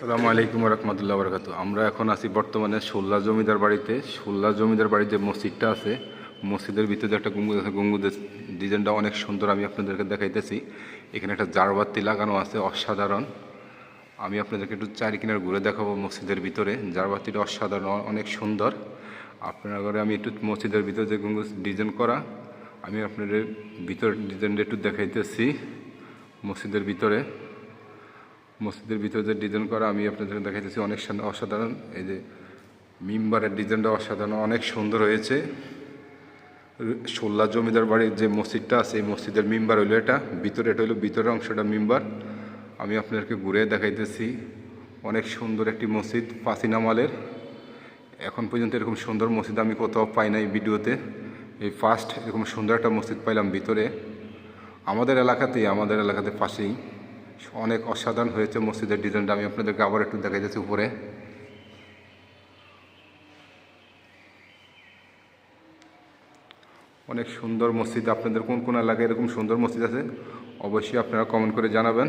আসসালামু আলাইকুম রহমতুল্লাহ বরকাত আমরা এখন আছি বর্তমানে সোল্লা জমিদার বাড়িতে। সোল্লা জমিদার বাড়ির যে মসজিদটা আছে, মসজিদের ভিতরে একটা গম্বুজ আছে, গম্বুজের ডিজাইনটা অনেক সুন্দর আমি আপনাদেরকে দেখাইতেছি। এখানে একটা জারবাতি লাগানো আছে, অসাধারণ। আমি আপনাদেরকে একটু চারি কিনার ঘুরে দেখাবো মসজিদের ভিতরে। জারবাতিটা অসাধারণ অনেক সুন্দর। আপনার ঘরে আমি একটু মসজিদের ভিতরে যে গম্বুজ ডিজাইন করা, আমি আপনাদের ভিতর ডিজাইনটা একটু দেখাইতেছি মসজিদের ভিতরে। মসজিদের ভিতরে যে ডিজাইন করা, আমি আপনাদের দেখাইতেছি অনেক অসাধারণ। এই যে মিম্বারের ডিজাইনটা অসাধারণ, অনেক সুন্দর হয়েছে। সোল্লা জমিদার বাড়ির যে মসজিদটা আছে, এই মসজিদের মিম্বার হইল এটা। ভিতরে এটা হইল ভিতরের অংশটা মিম্বার। আমি আপনাদেরকে ঘুরে দেখাইতেছি। অনেক সুন্দর একটি মসজিদ প্রাচীন এখন পর্যন্ত এরকম সুন্দর মসজিদ আমি কোথাও পাই নাই ভিডিওতে। এই ফার্স্ট এরকম সুন্দর একটা মসজিদ পাইলাম ভিতরে। আমাদের এলাকাতেই, আমাদের এলাকাতে পাশেই। অনেক অসাধারণ হয়েছে মসজিদের ডিজাইনটা। আমি আপনাদেরকে আবার একটু দেখা যাচ্ছি উপরে। অনেক সুন্দর মসজিদ। আপনাদের কোন কোন এলাকায় এরকম সুন্দর মসজিদ আছে? অবশ্যই আপনারা কমেন্ট করে জানাবেন।